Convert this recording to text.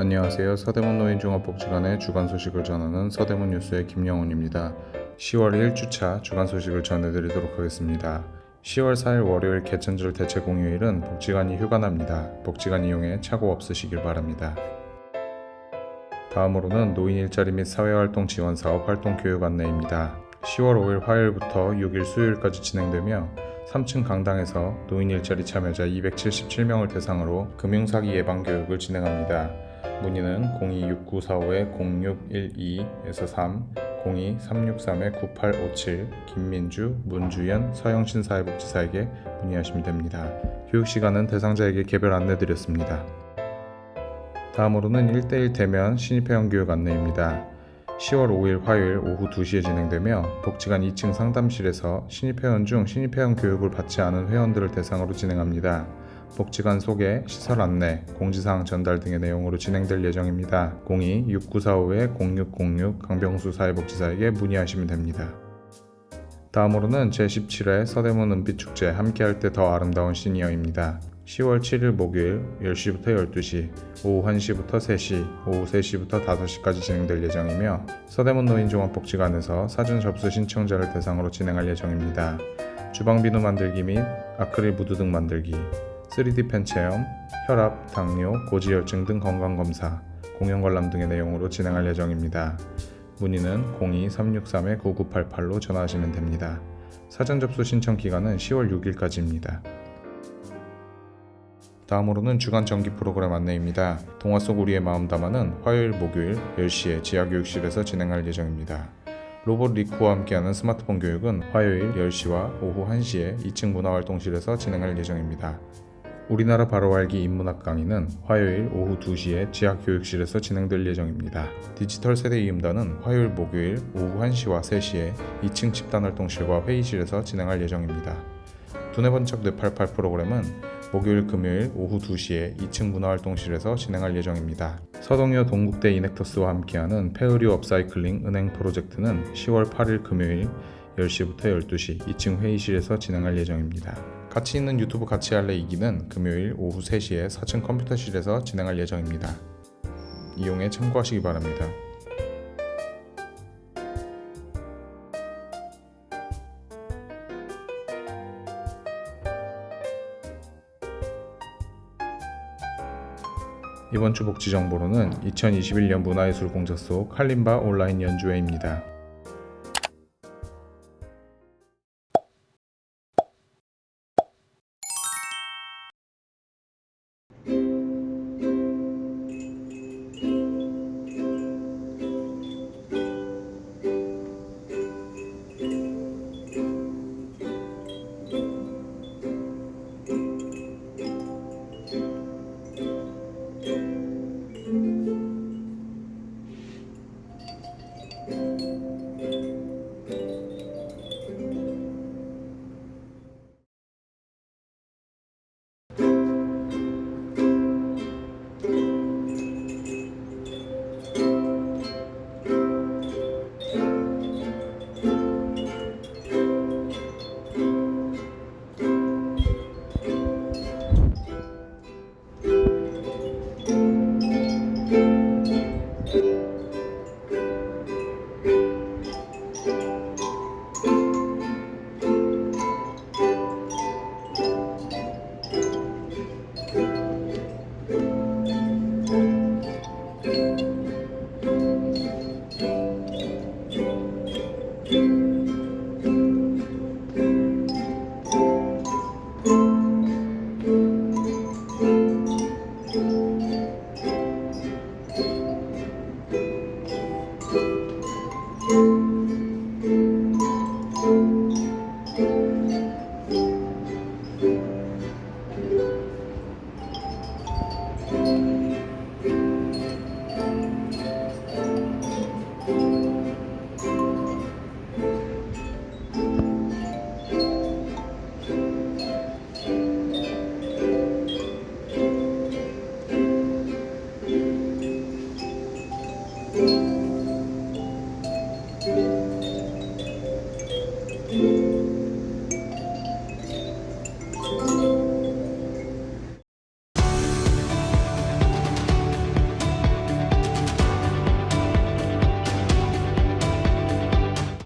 안녕하세요. 서대문 노인종합복지관의 주간 소식을 전하는 서대문 뉴스의 김영훈입니다. 10월 1주차 주간 소식을 전해드리도록 하겠습니다. 10월 4일 월요일 개천절 대체 공휴일은 복지관이 휴관합니다. 복지관 이용에 착오 없으시길 바랍니다. 다음으로는 노인 일자리 및 사회활동 지원 사업 활동 교육 안내입니다. 10월 5일 화요일부터 6일 수요일까지 진행되며 3층 강당에서 노인 일자리 참여자 277명을 대상으로 금융사기 예방 교육을 진행합니다. 문의는 026945-0612에서 3, 02-363-9857 김민주, 문주연, 서영신 사회복지사에게 문의하시면 됩니다. 교육 시간은 대상자에게 개별 안내드렸습니다. 다음으로는 1대1 대면 신입회원 교육 안내입니다. 10월 5일 화요일 오후 2시에 진행되며 복지관 2층 상담실에서 신입회원 중 신입회원 교육을 받지 않은 회원들을 대상으로 진행합니다. 복지관 소개, 시설 안내, 공지사항 전달 등의 내용으로 진행될 예정입니다. 02-6945-0606 강병수 사회복지사에게 문의하시면 됩니다. 다음으로는 제17회 서대문 은빛축제 함께할 때 더 아름다운 시니어입니다. 10월 7일 목요일 10시부터 12시, 오후 1시부터 3시, 오후 3시부터 5시까지 진행될 예정이며 서대문 노인종합복지관에서 사전 접수 신청자를 대상으로 진행할 예정입니다. 주방 비누 만들기 및 아크릴 무드 등 만들기, 3D 펜 체험, 혈압, 당뇨, 고지혈증 등 건강검사, 공연 관람 등의 내용으로 진행할 예정입니다. 문의는 02-363-9988로 전화하시면 됩니다. 사전 접수 신청 기간은 10월 6일까지입니다. 다음으로는 주간 정기 프로그램 안내입니다. 동화 속 우리의 마음 담아는 화요일, 목요일 10시에 지하교육실에서 진행할 예정입니다. 로봇 리코와 함께하는 스마트폰 교육은 화요일 10시와 오후 1시에 2층 문화활동실에서 진행할 예정입니다. 우리나라 바로 알기 인문학 강의는 화요일 오후 2시에 지하교육실에서 진행될 예정입니다. 디지털 세대 이음단은 화요일, 목요일 오후 1시와 3시에 2층 집단활동실과 회의실에서 진행할 예정입니다. 두뇌 번쩍 뇌팔팔 프로그램은 목요일 금요일 오후 2시에 2층 문화활동실에서 진행할 예정입니다. 서동여 동국대 이넥터스와 함께하는 페어리오 업사이클링 은행 프로젝트는 10월 8일 금요일 10시부터 12시 2층 회의실에서 진행할 예정입니다. 같이 있는 유튜브 같이 할래 이기는 금요일 오후 3시에 4층 컴퓨터실에서 진행할 예정입니다. 이용에 참고하시기 바랍니다. 이번 주 복지 정보로는 2021년 문화예술 공작 속 칼림바 온라인 연주회입니다.